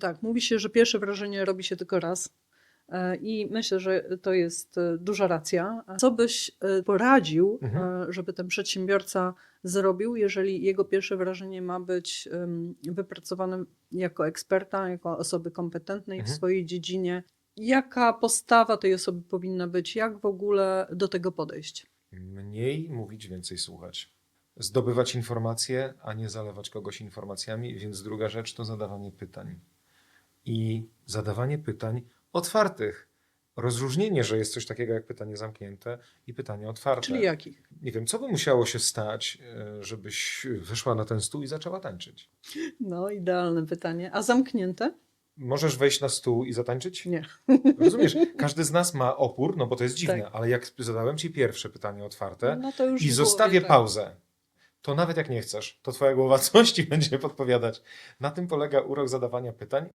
Tak, mówi się, że pierwsze wrażenie robi się tylko raz. E, I myślę, że to jest e, duża racja. Co byś e, poradził, Mhm. żeby ten przedsiębiorca zrobił, jeżeli jego pierwsze wrażenie ma być wypracowane jako eksperta, jako osoby kompetentnej w Mhm. swojej dziedzinie? Jaka postawa tej osoby powinna być? Jak w ogóle do tego podejść? Mniej mówić, więcej słuchać. Zdobywać informacje, a nie zalewać kogoś informacjami. Więc druga rzecz to zadawanie pytań. I zadawanie pytań otwartych. Rozróżnienie, że jest coś takiego jak pytanie zamknięte i pytanie otwarte. Czyli jakich? Nie wiem, co by musiało się stać, e, żebyś wyszła na ten stół i zaczęła tańczyć? No, idealne pytanie. A zamknięte? Możesz wejść na stół i zatańczyć? Nie. Rozumiesz, każdy z nas ma opór, no bo to jest dziwne, Tak. ale jak zadałem ci pierwsze pytanie otwarte No to już i zostawię tak. pauzę, to nawet jak nie chcesz, to twoja głowa coś ci będzie podpowiadać. Na tym polega urok zadawania pytań